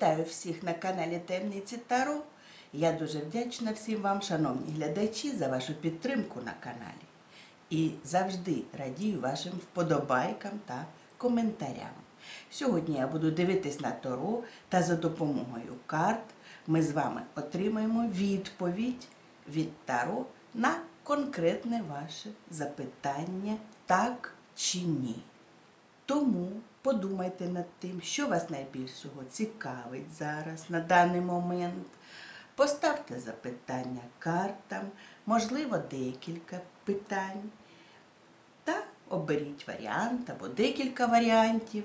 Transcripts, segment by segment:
Вітаю всіх на каналі Темниці Таро. Я дуже вдячна всім вам, шановні глядачі, за вашу підтримку на каналі. І завжди радію вашим вподобайкам та коментарям. Сьогодні я буду дивитись на Таро та за допомогою карт ми з вами отримаємо відповідь від Таро на конкретне ваше запитання так чи ні. Тому подумайте над тим, що вас найбільшого цікавить зараз на даний момент. Поставте запитання картам, можливо, декілька питань. Та оберіть варіант або декілька варіантів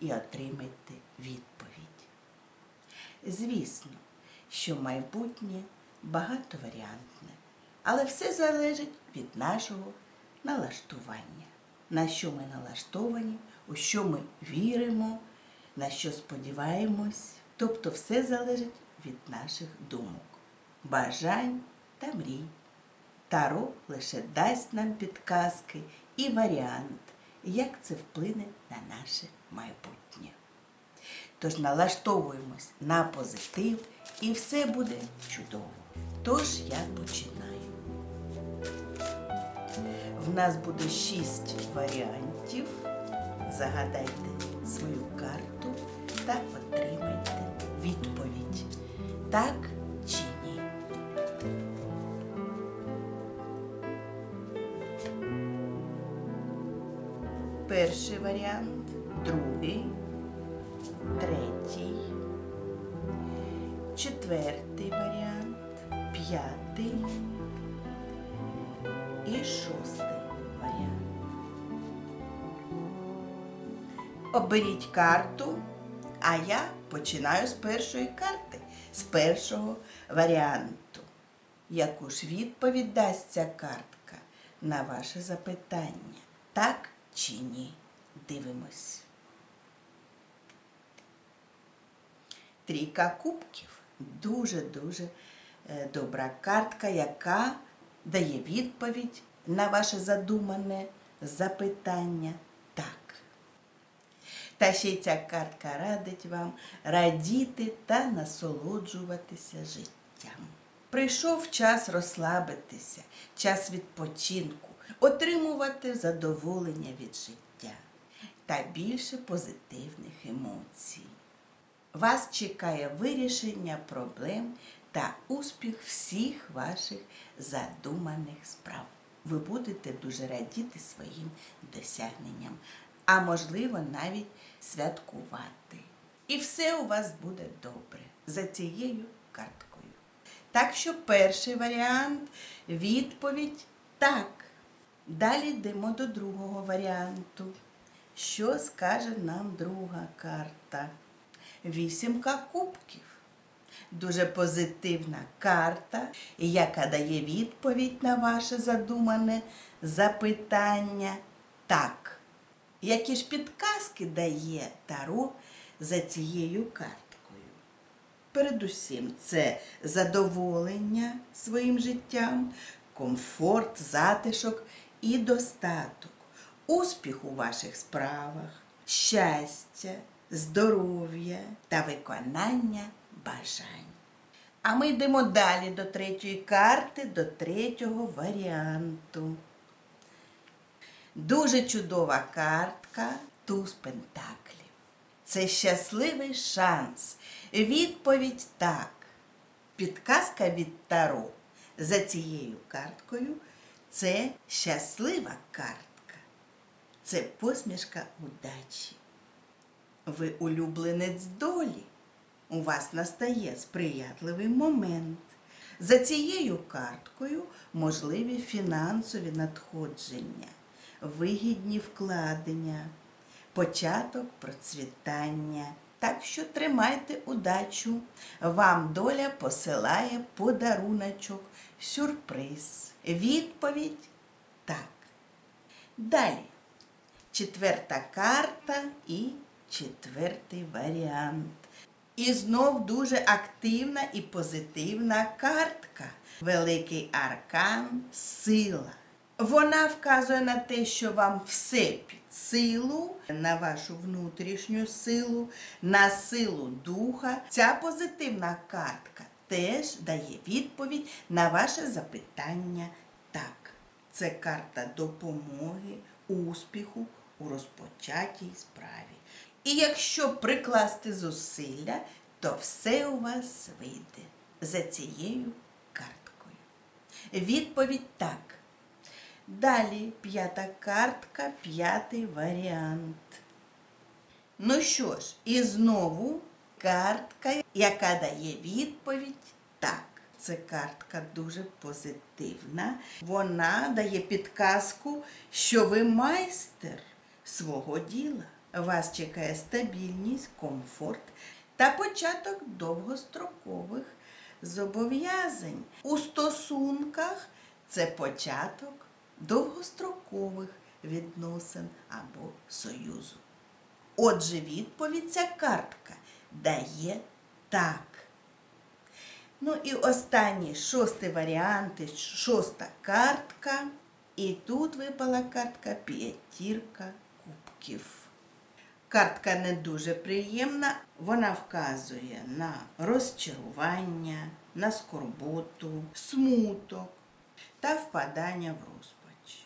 і отримайте відповідь. Звісно, що майбутнє багатоваріантне, але все залежить від нашого налаштування. На що ми налаштовані, у що ми віримо, на що сподіваємось. Тобто все залежить від наших думок, бажань та мрій. Таро лише дасть нам підказки і варіант, як це вплине на наше майбутнє. Тож налаштовуємось на позитив і все буде чудово. Тож я починаю. В нас буде шість варіантів. Загадайте свою карту та отримайте відповідь. Так чи ні? Перший варіант, другий, третій, четвертий варіант, п'ятий і шостий варіант. Оберіть карту, а я починаю з першої карти, з першого варіанту. Яку ж відповідь дасть ця картка на ваше запитання? Так чи ні? Дивимось. Трійка кубків дуже-дуже е, добра картка, яка дає відповідь на ваше задумане запитання так. Та ще й ця картка радить вам радіти та насолоджуватися життям. Прийшов час розслабитися, час відпочинку, отримувати задоволення від життя та більше позитивних емоцій. Вас чекає вирішення проблем та успіх всіх ваших задуманих справ. Ви будете дуже радіти своїм досягненням, а можливо навіть святкувати. І все у вас буде добре за цією карткою. Так що перший варіант відповідь так. Далі йдемо до другого варіанту. Що скаже нам друга карта? Вісімка кубків. Дуже позитивна карта, яка дає відповідь на ваше задумане запитання так. Які ж підказки дає Таро за цією карткою? Передусім, це задоволення своїм життям, комфорт, затишок і достаток, успіх у ваших справах, щастя, здоров'я та виконання бажань. А ми йдемо далі до третьої карти, до третього варіанту. Дуже чудова картка туз пентаклів. Це щасливий шанс. Відповідь так. Підказка від Таро за цією карткою це щаслива картка. Це посмішка удачі. Ви улюбленець долі. У вас настає сприятливий момент. За цією карткою можливі фінансові надходження, вигідні вкладення, початок процвітання. Так що тримайте удачу. Вам доля посилає подаруночок, сюрприз. Відповідь так. Далі. Четверта карта і четвертий варіант. І знов дуже активна і позитивна картка. Великий аркан сила. Вона вказує на те, що вам все під силу, на вашу внутрішню силу, на силу духа. Ця позитивна картка теж дає відповідь на ваше запитання так. Це карта допомоги, успіху у розпочатій справі. І якщо прикласти зусилля, то все у вас вийде за цією карткою. Відповідь так. Далі п'ята картка, п'ятий варіант. Ну що ж, і знову картка, яка дає відповідь так. Це картка дуже позитивна. Вона дає підказку, що ви майстер свого діла. Вас чекає стабільність, комфорт та початок довгострокових зобов'язань. У стосунках це початок довгострокових відносин або союзу. Отже, відповідь ця картка дає так. Ну і останній шостий варіант, шоста картка. І тут випала картка п'ятірка кубків. Картка не дуже приємна, вона вказує на розчарування, на скорботу, смуток та впадання в розпач.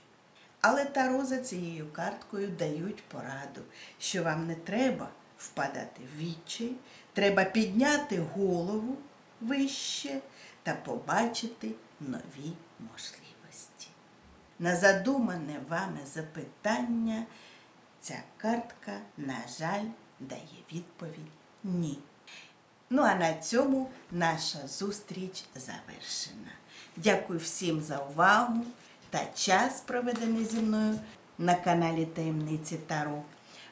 Але Таро за цією карткою дають пораду, що вам не треба впадати в відчай, треба підняти голову вище та побачити нові можливості. На задумане вами запитання ця картка, на жаль, дає відповідь ні. Ну а на цьому наша зустріч завершена. Дякую всім за увагу та час, проведений зі мною на каналі Таємниці Таро.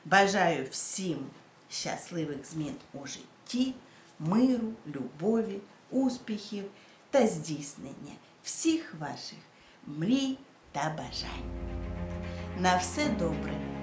Бажаю всім щасливих змін у житті, миру, любові, успіхів та здійснення всіх ваших мрій та бажань. На все добре